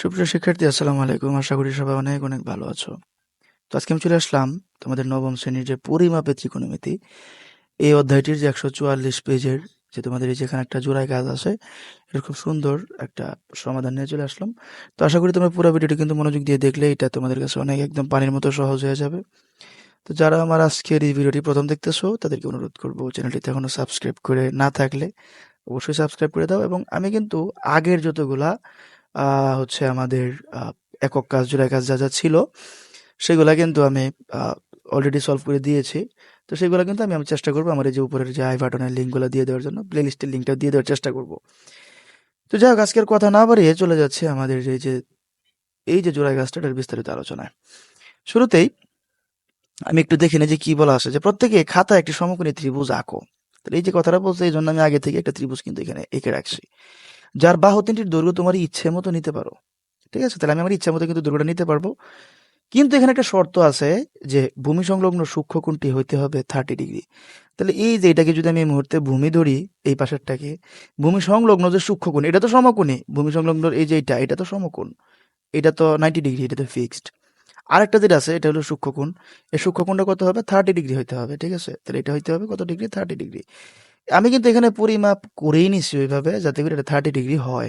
সুপ্রিয় শিক্ষার্থী, আসসালামু আলাইকুম। আশা করি সবাই অনেক অনেক ভালো আছো। তো আজকে আমি চলে আসলাম তোমাদের নবম শ্রেণির যে পরিমাপের ত্রিকোণমিতি, এই অধ্যায়টির যে একশো চুয়াল্লিশ পেজের যে তোমাদের এই যেখানে একটা জোড়ায় কাজ আছে, এটা খুব সুন্দর একটা সমাধান নিয়ে চলে আসলাম। তো আশা করি তোমরা পুরো ভিডিওটি কিন্তু মনোযোগ দিয়ে দেখলে, এটা তোমাদের কাছে অনেক একদম পানির মতো সহজ হয়ে যাবে। তো যারা আমার আজকের এই ভিডিওটি প্রথম দেখতেছো, তাদেরকে অনুরোধ করব চ্যানেলটিতে এখনও সাবস্ক্রাইব করে না থাকলে অবশ্যই সাবস্ক্রাইব করে দাও। এবং আমি কিন্তু আগের যতগুলা হচ্ছে আমাদের একক কাজ জোড়ায় কাজ যা যা ছিল, সেগুলা কিন্তু আমি অলরেডি সলভ করে দিয়েছি। তো সেগুলো কিন্তু আমি আমি চেষ্টা করব আমার এই যে উপরের যে আই বাটনের লিঙ্কগুলো দিয়ে দেওয়ার জন্য প্লে লিস্টের লিঙ্কটা দিয়ে দেওয়ার চেষ্টা করব। তো যাই হোক, আজকের কথা না বাড়িয়ে চলে যাচ্ছে আমাদের এই যে এই যে জোড়াই গাছটা এটার বিস্তারিত আলোচনায়। শুরুতেই আমি একটু দেখে নিই যে কি বলা আছে, যে প্রত্যেকে খাতা একটি সমকোণী ত্রিভুজ আঁকো। তাহলে এই যে কথাটা বলছে এই জন্য আমি আগে থেকে একটা ত্রিভুজ কিন্তু এখানে এঁকে রাখছি। যার বাহু তিনটির দৈর্ঘ্য তোমার ইচ্ছে মতো নিতে পারো। ঠিক আছে? তাহলে আমি আমার ইচ্ছা মতো কিন্তু দৈর্ঘ্যটা নিতে পারব। কিন্তু এখানে একটা শর্ত আছে যে ভূমি সংলগ্ন সূক্ষ্ম কোণটি হইতে হবে থার্টি ডিগ্রি তাহলে এই যে এটাকে যদি আমি এই মুহূর্তে ভূমি ধরি, এই পাশেরটাকে, ভূমি সংলগ্ন যে সূক্ষ্ম কোণ, এটা তো সমকোণে। ভূমি সংলগ্ন এই যে এটা এটা তো সমকোণ। এটা তো নাইনটি ডিগ্রি এটা তো ফিক্সড আরেকটা যেটা আছে, এটা হলো সূক্ষ্মকোণ এই সূক্ষ্মকোণটা কত হবে? থার্টি ডিগ্রি হইতে হবে। ঠিক আছে? তাহলে এটা হইতে হবে কত ডিগ্রি থার্টি ডিগ্রি আমি কিন্তু এখানে পরিমাপ করেই নিছি ওইভাবে যাতে করে এটা থার্টি ডিগ্রি হয়।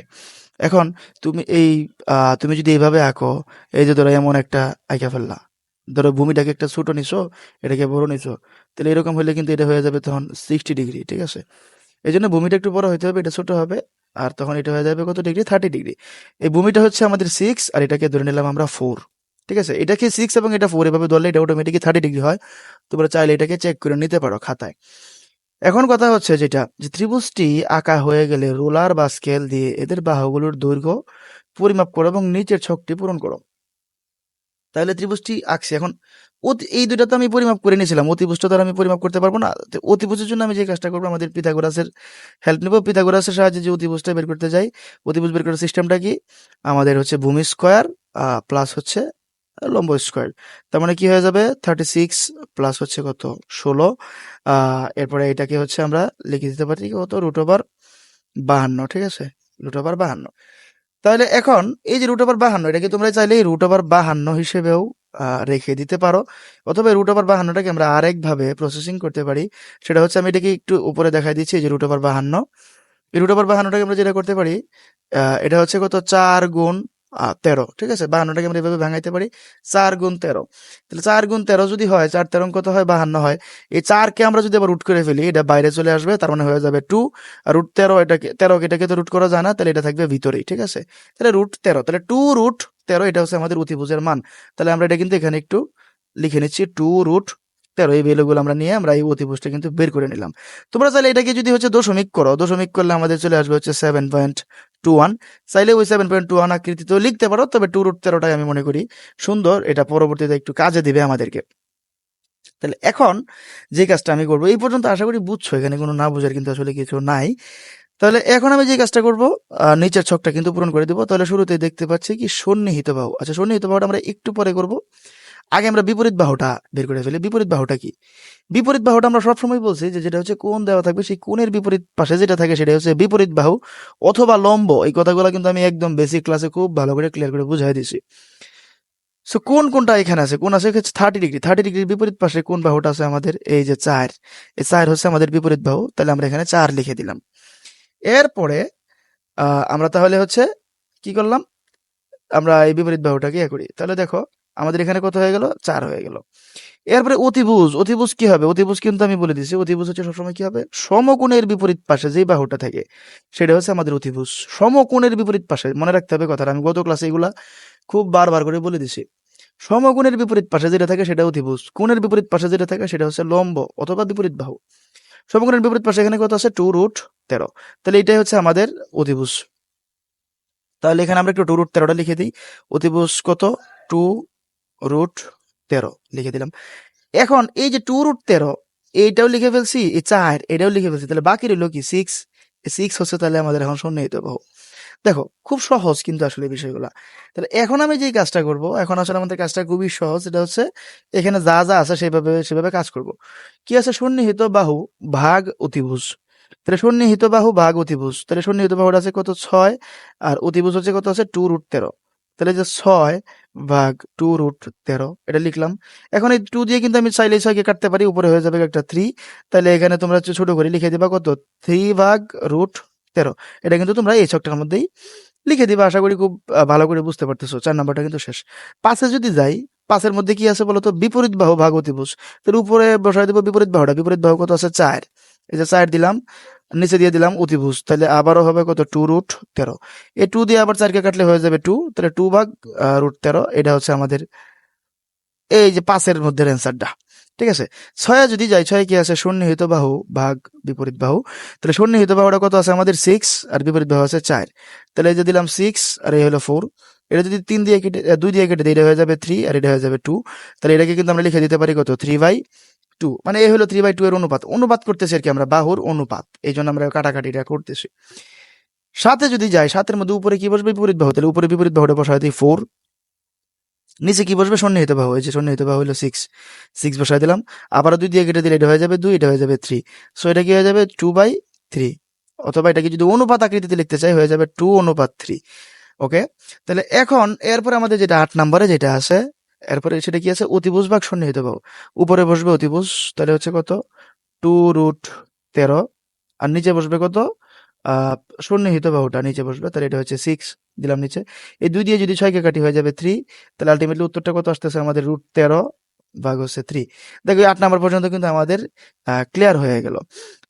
এখন তুমি এই তুমি যদি এইভাবে আঁকো, এই যে ধরো এমন একটা আঁকা ফেললা, ধরো ভূমিটাকে একটা ছোটো নিছো, এটাকে বড় নিছো, তাহলে এরকম হলে কিন্তু এটা হয়ে যাবে তখন সিক্সটি ডিগ্রি ঠিক আছে? এই জন্য ভূমিটা একটু বড় হইতে হবে, এটা ছোট হবে, আর তখন এটা হয়ে যাবে কত ডিগ্রি থার্টি ডিগ্রি এই ভূমিটা হচ্ছে আমাদের সিক্স আর এটাকে ধরে নিলাম আমরা ফোর ঠিক আছে? এটাকে সিক্স এবং এটা ফোর এভাবে ধরলে এটা অটোমেটিকলি থার্টি ডিগ্রি হয়। তোমরা চাইলে এটাকে চেক করে নিতে পারো খাতায়। এখন কথা হচ্ছে যেটা, যে ত্রিভুজটি আঁকা হয়ে গেলে রোলার বা স্কেল দিয়ে এদের বাহুগুলোর দৈর্ঘ্য পরিমাপ করো এবং নিচের ছকটি পূরণ করো। তাহলে ত্রিভুজটি আঁকছি। এখন এই দুইটা তো আমি পরিমাপ করে নিয়েছিলাম, অতিভুজটা তো আমি পরিমাপ করতে পারব না। তো অতিভুজের জন্য আমি যে কাজটা করব, আমাদের পিথাগোরাসের হেল্প নেব। পিথাগোরাসের সাহায্যে যে অতিভুজটা বের করতে যাই, অতিভুজ বের করার সিস্টেমটা কি? আমাদের হচ্ছে ভূমি স্কোয়ার প্লাস হচ্ছে লম্ব স্কোয়ার তার মানে কি হয়ে যাবে? থার্টি সিক্স প্লাস হচ্ছে কত? ষোলো। এরপরে এটাকে হচ্ছে আমরা লিখে দিতে পারি কত? রুট ওভার বাহান্ন, ঠিক আছে? রুট ওভার বাহান্ন। তাহলে এখন এই যে রুট ওভার বাহান্ন, এটাকে তোমরা চাইলে রুট ওভার বাহান্ন হিসেবেও রেখে দিতে পারো। অথবা রুট ওভার বাহান্নটাকে আমরা আরেকভাবে প্রসেসিং করতে পারি। সেটা হচ্ছে আমি এটাকে একটু উপরে দেখাই দিচ্ছি যে রুট ওভার বাহান্ন। এই রুট ওভার বাহান্নটাকে আমরা যেটা করতে পারি এটা হচ্ছে কত? চার গুণ তেরো, ঠিক আছে? বাহান্নটাকে আমরা এভাবে ভাঙাইতে পারি। চার গুণ তেরো। তাহলে চার গুণ তেরো যদি হয়, চার তেরো কত হয়? বাহান্ন হয়। এই চারকে আমরা যদি আবার রুট করে ফেলি, এটা বাইরে চলে আসবে, তার মানে হয়ে যাবে টু আর রুট তেরো এটাকে তেরো এটাকে তো রুট করা যায় না, তাহলে এটা থাকবে ভিতরেই, ঠিক আছে? তাহলে রুট তেরো, তাহলে টু রুট তেরো, এটা হচ্ছে আমাদের অতিভুজের মান। তাহলে আমরা এটা কিন্তু এখানে একটু লিখে নিচ্ছি টু রুট তেরো এই ভ্যালুগুলো আমরা নিয়ে আমরা এই অতিভুজটা কিন্তু বের করে নিলাম। তোমরা চাইলে এটাকে যদি হচ্ছে দশমিক করো, দশমিক করলে আমাদের চলে আসবে হচ্ছে সেভেন পয়েন্ট টু ওয়ান চাইলে ওই সেভেন পয়েন্ট টু ওয়ান আকৃতিতে লিখতে পারো, তবে টু রুট তেরোটাই আমি মনে করি সুন্দর, এটা পরবর্তীতে একটু কাজে দিবে আমাদেরকে। তাহলে এখন যে কাজটা আমি করব, এই পর্যন্ত আশা করি বুঝছ, এখানে কোনো না বোঝার কিন্তু আসলে কিছু নাই। তাহলে এখন আমি যে কাজটা করব নিচের ছকটা কিন্তু পূরণ করে দেবো। তাহলে শুরুতে দেখতে পাচ্ছি কি সন্নিহিত বাহু। আচ্ছা সন্নিহিত বাহুটা আমরা একটু পরে করব। আগে আমরা বিপরীত বাহুটা বের করে ফেলি। বিপরীত বাহুটা কি? বিপরীত বাহুটা আমরা সবসময় বলছি যে যেটা হচ্ছে কোন দেওয়া থাকবে, সেই কোণের বিপরীত পাশে যেটা থাকে সেটা হচ্ছে বিপরীত বাহু অথবা লম্ব। এই কথাগুলো কিন্তু আমি একদম বেসিক ক্লাসে খুব ভালো করে ক্লিয়ার করে বুঝাই দিছি। সো কোন কোনটা এখানে আছে? কোন আছে হচ্ছে থার্টি ডিগ্রি থার্টি ডিগ্রির বিপরীত পাশে কোন বাহুটা আছে আমাদের এই যে চার। এই চার হচ্ছে আমাদের বিপরীত বাহু। তাহলে আমরা এখানে চার লিখে দিলাম। এরপরে আমরা তাহলে হচ্ছে কি করলাম? আমরা এই বিপরীত বাহুটাকে ইয়ে করি। তাহলে দেখো আমাদের এখানে কত হয়ে গেল? চার হয়ে গেল। এরপরে অতিভুজ অতিভুজ কি হবে? অতিভুজ কিন্তু আমি বলে দিচ্ছি অতিভুজ হচ্ছে সবসময় কি হবে? সমকোণের বিপরীত পাশে যে বাহুটা থাকে, সেটা হচ্ছে আমাদের অতিভুজ। সমকোণের বিপরীত পাশে, মনে রাখতে হবে কথাটা, আমি গত ক্লাসে এগুলা খুব বারবার করে বলে দিছি সমকোণের বিপরীত পাশে যেটা থাকে, সেটা অতিভুজ। কোণের বিপরীত পাশে যেটা থাকে, সেটা হচ্ছে লম্ব অথবা বিপরীত বাহু। সমকোণের বিপরীত পাশে এখানে কত আছে? টু রুট তেরো। তাহলে এটাই হচ্ছে আমাদের অতিভুজ। তাহলে এখানে আমরা একটু টু রুট তেরোটা লিখে দিই। অতিভুজ কত? টু রুট তেরো লিখে দিলাম। এখন এই যে টু রুট তেরো, এইটাও লিখে ফেলছি, এই চার, এটাও লিখে ফেলছি, তাহলে বাকি রইল কি সিক্স সিক্স হচ্ছে তাহলে আমাদের এখন সন্নিহিত বাহু দেখো, খুব সহজ কিন্তু আসলে বিষয়গুলা। তাহলে এখন আমি যে কাজটা করব, এখন আসলে আমাদের কাজটা খুবই সহজ, এটা হচ্ছে এখানে যা যা আছে সেভাবে সেভাবে কাজ করব। কি আছে? সন্নিহিত বাহু ভাগ অতিভুজ। তাহলে সন্নিহিত বাহু ভাগ অতিভুজ। তাহলে সন্নিহিত বাহুটা আছে কত? ছয়, আর অতিভুজ হচ্ছে কত? আছে টু রুট তেরো। তাহলে যে ছয় ভাগ টু রুট তেরো, এটা লিখলাম। এখন এই টু দিয়ে কিন্তু আমি চাইলে ছয়কে কাটতে পারি, উপরে হয়ে যাবে একটা থ্রি তাহলে এখানে তোমরা ছোট করে লিখে দিবা কত? থ্রি ভাগ রুট তেরো। এটা কিন্তু তোমরা এই ছকটার মধ্যেই লিখে দিবা। আশা করি খুব ভালো করে বুঝতে পারতেছো। চার নাম্বারটা কিন্তু শেষ। পাশে যদি যাই পাশের মধ্যে কি আছে বলতো? বিপরীত বাহু ভাগ অতিভুজ। তাহলে উপরে বসাই দেবো বিপরীত বাহুটা। বিপরীত বাহু কত আছে? চার। এই যে চার দিলাম। নিচে দিয়ে দিলাম অতিভুজ, তাহলে আবারও হবে কত? টু রুট তেরো। এই টু দিয়ে আবার চারকে কাটলে হয়ে যাবে টু তাহলে টু ভাগ রুট তেরো, এটা হচ্ছে আমাদের এই যে পাঁচের মধ্যে অ্যান্সারটা ঠিক আছে? ছয়ে যদি যাই ছয় কি আছে? সন্নিহিত বাহু ভাগ বিপরীত বাহু। তাহলে সন্নিহিত বাহুটা কত আছে? আমাদের সিক্স আর বিপরীত বাহু আছে চার। তাহলে এই যে দিলাম সিক্স আর এই হলো ফোর এটা যদি তিন দিয়ে কেটে দুই দিয়ে কেটে দিই, এটা হয়ে যাবে থ্রি আর এটা হয়ে যাবে টু তাহলে এটাকে কিন্তু আমরা লিখে দিতে পারি কত? থ্রি বাই টু মানে এই হলো থ্রি বাই টু এর অনুপাত। অনুপাত করতেছি আর কি আমরা, বাহুর অনুপাত। এই জন্য আমরা কাটাকাটিটা করতেছি। সাথে যদি যাই, সাতের মধ্যে উপরে কি বসবে? বিপরীত বাহু। তাহলে উপরে বিপরীত বাহুটা বসাই দিই ফোর নিচে কি বসবে? সন্নিহিত বাহু। এই যে সন্নিহিত বাহু হলো সিক্স সিক্স বসাই দিলাম। আবারও দুই দিয়ে কেটে দিলে এটা হয়ে যাবে দুই, এটা হয়ে যাবে থ্রি সো এটা কি হয়ে যাবে? টু বাই থ্রি অথবা এটাকে যদি অনুপাত আকৃতিতে লিখতে চাই, হয়ে যাবে টু অনুপাত থ্রি ওকে তাহলে এখন, এরপরে আমাদের যেটা আট নাম্বারে যেটা আছে এরপরে সেটা কি আছে? অতিভুজ ভাগ সন্নিহিত বাহু উপরে বসবে অতিভুজ, তাহলে হচ্ছে কত? টু রুট তেরো। আর নিচে বসবে কত? সন্নিহিত বাহুটা নিচে বসবে। তাহলে এটা হচ্ছে সিক্স দিলাম নিচে। এই দুই দিয়ে যদি ছয়কে কাটি হয়ে যাবে থ্রি তাহলে আলটিমেটলি উত্তরটা কত আসতেছে? আমাদের রুট তেরো ভাগ হচ্ছে থ্রি দেখো আট নাম্বার পর্যন্ত কিন্তু আমাদের ক্লিয়ার হয়ে গেল।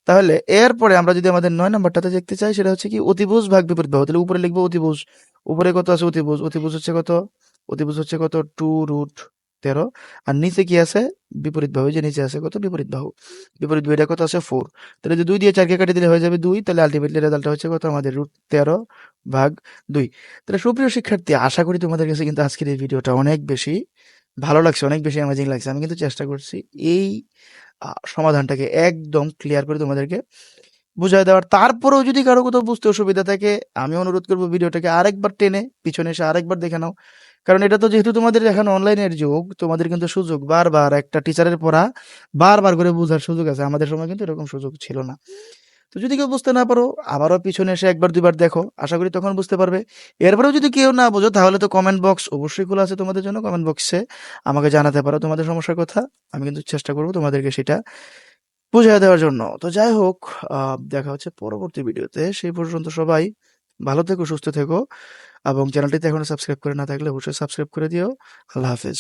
তাহলে এরপরে আমরা যদি আমাদের নয় নাম্বারটাতে দেখতে চাই, সেটা হচ্ছে কি অতিভুজ ভাগ বিপরীত বাহু তাহলে উপরে লিখব অতিভুজ। উপরে কত আছে? অতিভুজ। অতিভুজ হচ্ছে কত? অতিভুজ হচ্ছে কত? টু রুট তেরো। আর নিচে কি আছে? বিপরীত বাহু। যে নিচে আছে কত? বিপরীত বাহু। বিপরীত বাহুটা কত আছে? ফোর তাহলে যদি দুই দিয়ে চারকে কাটি দিলে হয়ে যাবে দুই। তাহলে আলটিমেটলি রেজাল্টটা হচ্ছে কত? আমাদের রুট তেরো ভাগ দুই। তাহলে সুপ্রিয় শিক্ষার্থী, আশা করি তোমাদের কাছে কিন্তু আজকের এই ভিডিওটা অনেক বেশি ভালো লাগছে, অনেক বেশি অ্যামেজিং লাগছে। আমি কিন্তু চেষ্টা করছি এই সমাধানটাকে একদম ক্লিয়ার করে তোমাদেরকে বুঝাই দেওয়ার। তারপরেও যদি কারও কোথাও বুঝতে অসুবিধা থাকে, আমি অনুরোধ করব ভিডিওটাকে আরেকবার টেনে, পিছনে এসে আরেকবার দেখে নাও। কারণ এটা তো যেহেতু তোমাদের এখন অনলাইনের যুগ, তোমাদের কিন্তু সুযোগ বারবার একটা টিচারের পড়া বারবার করে বোঝার সুযোগ আছে। আমাদের সময় কিন্তু এরকম সুযোগ ছিল না। তো যদি কেউ বুঝতে না পারো, আবারও পিছনে এসে একবার দুইবার দেখো, আশা করি তখন বুঝতে পারবে। এরপরেও যদি কেউ না বোঝো, তাহলে তো কমেন্ট বক্স অবশ্যই খোলা আছে তোমাদের জন্য। কমেন্ট বক্সে আমাকে জানাতে পারো তোমাদের সমস্যার কথা। আমি কিন্তু চেষ্টা করব তোমাদেরকে সেটা বুঝিয়ে দেওয়ার জন্য। তো যাই হোক দেখা হচ্ছে পরবর্তী ভিডিওতে সেই পর্যন্ত সবাই ভালো থেকো, সুস্থ থেকো। এবং চ্যানেলটিতে এখনও সাবস্ক্রাইব করে না থাকলে অবশ্যই সাবস্ক্রাইব করে দিও। আল্লাহ হাফেজ।